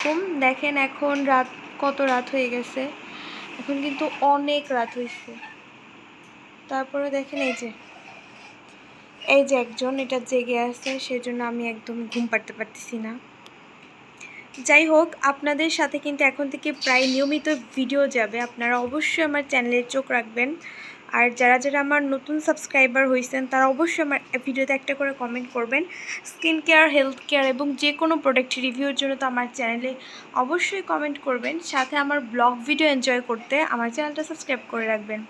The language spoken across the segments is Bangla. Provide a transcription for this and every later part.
হুম, দেখেন এখন রাত কত রাত হয়ে গেছে। এখন কিন্তু অনেক রাত হয়েছে তারপরে দেখেন এই যে এই যে একজন এটা জেগে আছে সেজন্য আমি একদম ঘুম পাড়তে পারতেছি না। যাই হোক আপনাদের সাথে কিন্তু এখন থেকে প্রায় নিয়মিত ভিডিও যাবে। আপনারা অবশ্যই আমার চ্যানেলে চোখ রাখবেন। আর যারা যারা আমার নতুন সাবস্ক্রাইবার হয়েছেন তারা অবশ্যই আমার ভিডিওতে একটা করে কমেন্ট করবেন। স্কিন কেয়ার হেলথ কেয়ার এবং যে কোনো প্রোডাক্ট রিভিউর জন্য তো আমার চ্যানেলে অবশ্যই কমেন্ট করবেন। সাথে আমার ব্লগ ভিডিও এনজয় করতে আমার চ্যানেলটা সাবস্ক্রাইব করে রাখবেন।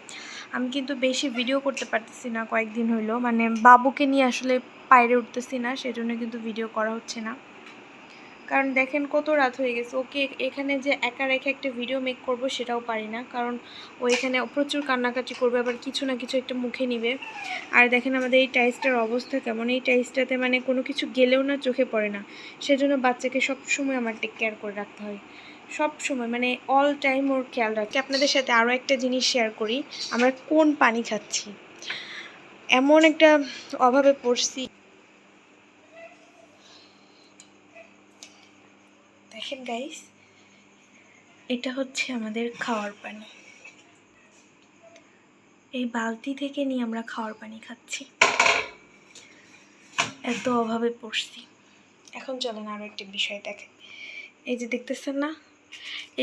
আমি কিন্তু বেশি ভিডিও করতে পারতেছি না, কয়েকদিন হইল। মানে বাবুকে নিয়ে আসলে বাইরে উঠতেছি না, সেজন্য কিন্তু ভিডিও করা হচ্ছে না। কারণ দেখেন কত রাত হয়ে গেছে। ওকে এখানে যে একা রেখে একটা ভিডিও মেক করব সেটাও পারি না। কারণ ও এখানে প্রচুর কান্নাকাটি করবে, আবার কিছু না কিছু একটা মুখে নিবে। আর দেখেন আমাদের এই টাইসটার অবস্থা কেমন। এই টাইসটাতে মানে কোনো কিছু গেলেও না চোখে পড়ে না। সেজন্য বাচ্চাকে সব সময় আমার টেক কেয়ার করে রাখতে হয়। সব সময় মানে অল টাইম ওর খেয়াল রাখি। আপনাদের সাথে আরও একটা জিনিস শেয়ার করি। আমরা কোন পানি খাচ্ছি? এমন একটা অভাবে পড়ছি। দেখেন গাইস এটা হচ্ছে আমাদের খাওয়ার পানি। এই বালতি থেকে নিয়ে আমরা খাওয়ার পানি খাচ্ছি। এত অভাবে পড়ছি। এখন চলেন আরও একটি বিষয় দেখেন এই যে দেখতেছেন না,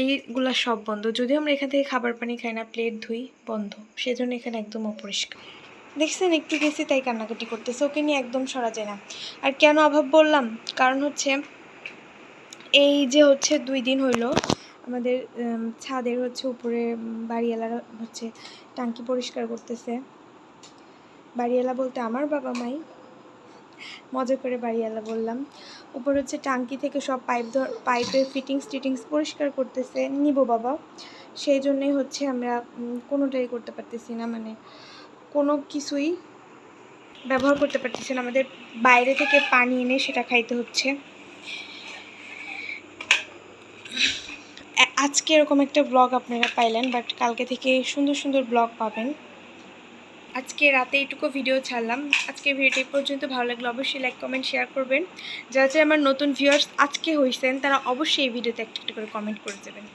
এইগুলা সব বন্ধ। যদিও আমরা এখান থেকে খাবার পানি খাই না প্লেট ধুই, বন্ধ। সেজন্য এখানে একদম অপরিষ্কার। দেখছেন, একটু গেছি, তাই কান্নাকাটি করতেছে। ওকে নিয়ে একদম সরা যায় না। আর কেন অভাব বললাম? কারণ হচ্ছে এই যে হচ্ছে দুই দিন হইল, আমাদের ছাদের হচ্ছে উপরে বাড়িওয়ালারা হচ্ছে টাঙ্কি পরিষ্কার করতেছে। বাড়িওয়ালা বলতে আমার বাবা মাই। মজা করে বাড়িওয়ালা বললাম। উপর হচ্ছে টাঙ্কি থেকে সব পাইপ ধর, পাইপের ফিটিংস টিটিংস পরিষ্কার করতেছে, নিব বাবা। সেই জন্যই হচ্ছে আমরা কোনোটাই করতে পারতেছি না মানে কোনো কিছুই ব্যবহার করতে পারতেছি না। আমাদের বাইরে থেকে পানি এনে সেটা খাইতে হচ্ছে। আজকে এরকম একটা ব্লগ আপনারা পাইলেন বাট কালকে থেকে সুন্দর সুন্দর ব্লগ পাবেন। আজকে রাতে এইটুকু ভিডিও ছাড়লাম। আজকে ভিডিওটি পর্যন্ত ভালো লাগলে অবশ্যই লাইক কমেন্ট শেয়ার করবেন। যারা যারা আমার নতুন ভিউয়ার্স আজকে হয়েছেন তারা অবশ্যই এই ভিডিওতে একটা একটা করে কমেন্ট করে দেবেন